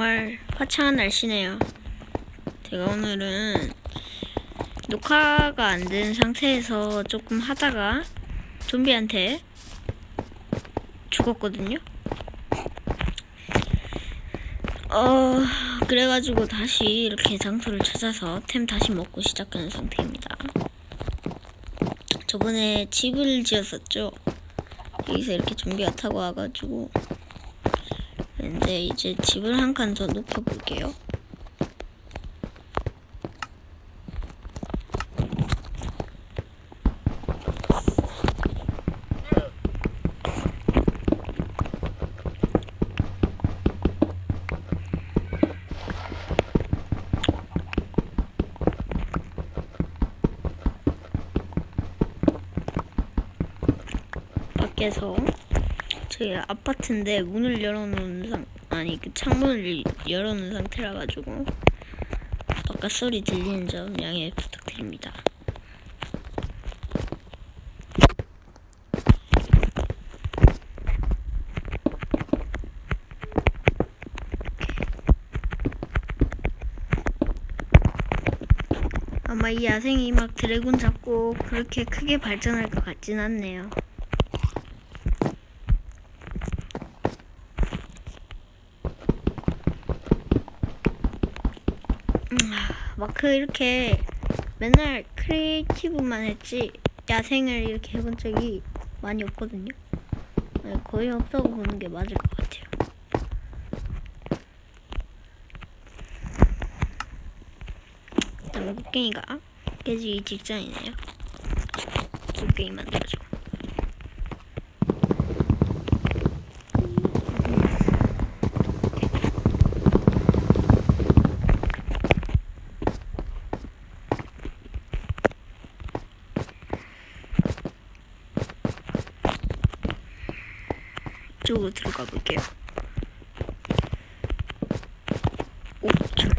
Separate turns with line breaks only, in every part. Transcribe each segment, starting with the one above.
정말 화창한 날씨네요. 제가 오늘은 녹화가 안 된 상태에서 조금 하다가 좀비한테 죽었거든요. 어, 그래가지고 다시 이렇게 장소를 찾아서 템 다시 먹고 시작하는 상태입니다. 저번에 집을 지었었죠. 여기서 이렇게 좀비가 타고 와가지고 근데 이제 집을 한 칸 더 높여볼게요. 밖에서 저희 아파트인데 문을 열어놓은 상 아니 그 창문을 열어놓은 상태라 가지고 바깥 소리 들리는 점 양해 부탁드립니다. 아마 이 야생이 막 드래곤 잡고 그렇게 크게 발전할 것 같진 않네요. 마크 이렇게 맨날 크리에이티브만 했지 야생을 이렇게 해본 적이 많이 없거든요. 네, 거의 없다고 보는 게 맞을 것 같아요. 일단 곡괭이가 깨지기 직전이네요. 곡괭이 만들어줘. 이쪽으로 들어가 볼게요. 오, 절.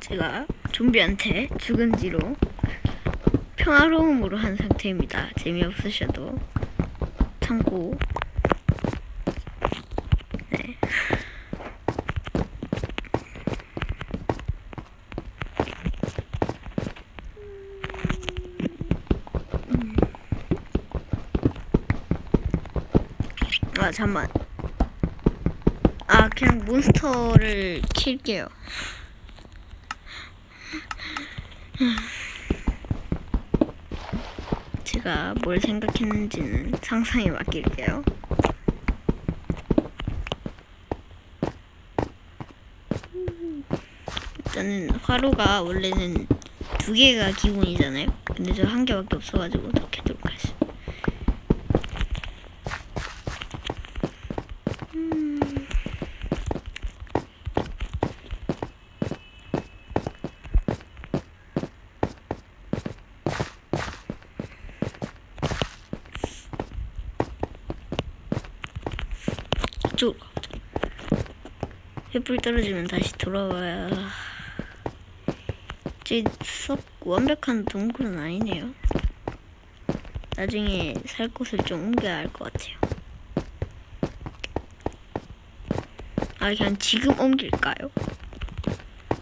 제가 좀비한테 죽은 뒤로 평화로움으로 한 상태입니다. 재미없으셔도 참고. 아 잠만. 아 그냥 몬스터를 킬게요. 제가 뭘 생각했는지는 상상에 맡길게요. 일단은 화로가 원래는 두 개가 기본이잖아요. 근데 저 한 개밖에 없어가지고 더 캐도 이쪽으로 가보자. 횃불 떨어지면 다시 돌아와야. 썩 완벽한 동굴은 아니네요. 나중에 살 곳을 좀 옮겨야 할 것 같아요. 아, 그냥 지금 옮길까요?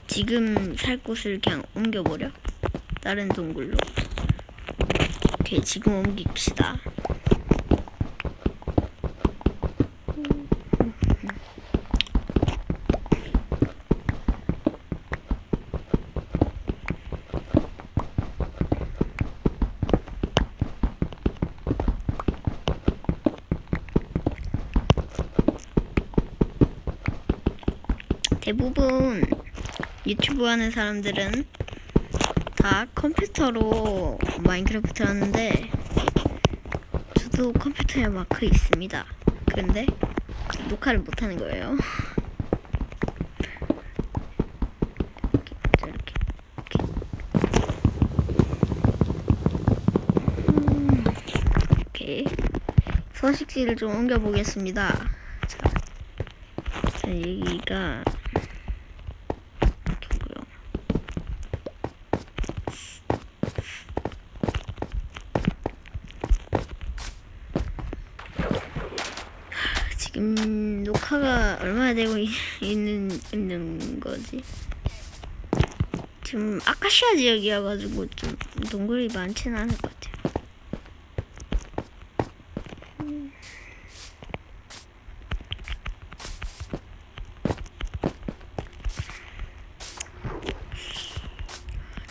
지금 살 곳을 그냥 옮겨버려? 다른 동굴로. 오케이, 지금 옮깁시다. 대부분 유튜브 하는 사람들은 다 컴퓨터로 마인크래프트 하는데 저도 컴퓨터에 마크 있습니다. 그런데 녹화를 못 하는 거예요. 이렇게. 음. 서식지를 좀 옮겨 보겠습니다. 자, 자 여기가 이렇게고요. 지금 녹화가 얼마나 되고 있, 있는 있는 거지? 지금 아카시아 지역이어가지고 좀 동굴이 많지는 않을 것 같아요. 음.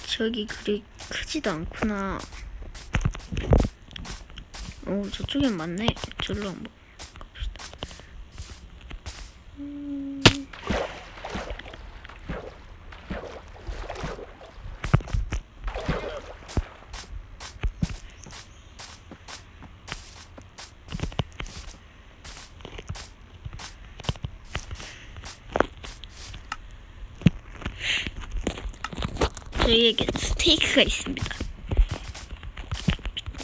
저기 그리 크지도 않구나. 오 저쪽엔 많네. 저로 한번. 음. 저희에게 스테이크가 있습니다.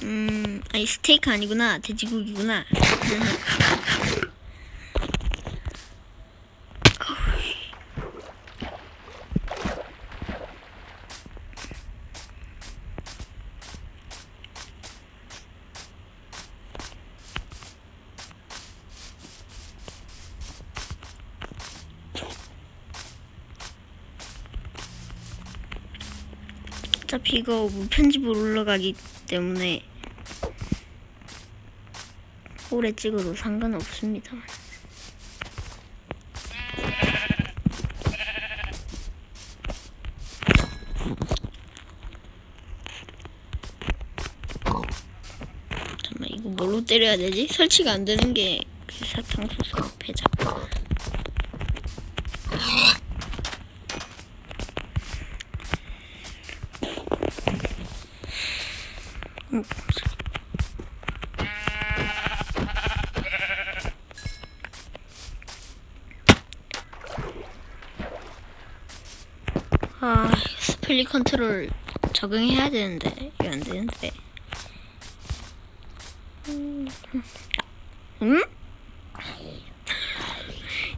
음, 아니 스테이크 아니구나. 돼지고기구나. 어차피 이거 무편집으로 올라가기 때문에 오래 찍어도 상관없습니다. 잠깐만 이거 뭘로 때려야 되지? 설치가 안 되는 게 그 사탕수수 패자. 아, 스플릿 컨트롤 적응해야 되는데, 이거 안 되는데. 음? 음?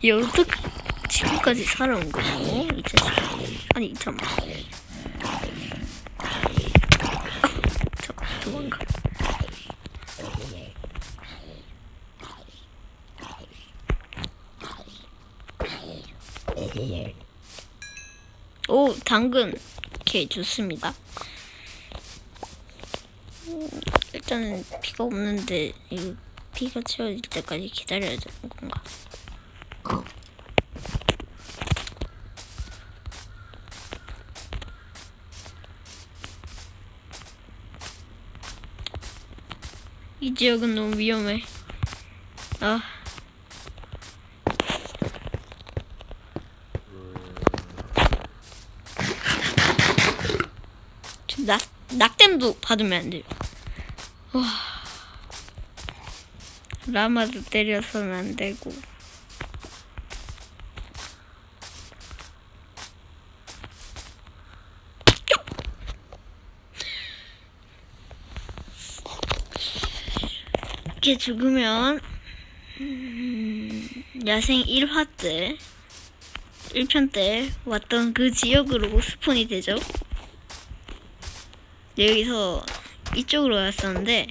얘 어떻게 지금까지 살아온 거지? 이 자식. 아니, 잠깐만. 아, 잠깐, 도망가. 오, 당근. 오케이, 좋습니다. 음, 일단은 피가 없는데, 이거 피가 채워질 때까지 기다려야 되는 건가? 이 지역은 너무 위험해. 아. 저 낙, 낙댐도 받으면 안 돼요. 와. 라마도 때려서는 안 되고. 이렇게 죽으면 음, 야생 1화 때 1편 때 왔던 그 지역으로 스폰이 되죠. 여기서 이쪽으로 왔었는데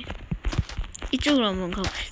이쪽으로 한번 가봅시다.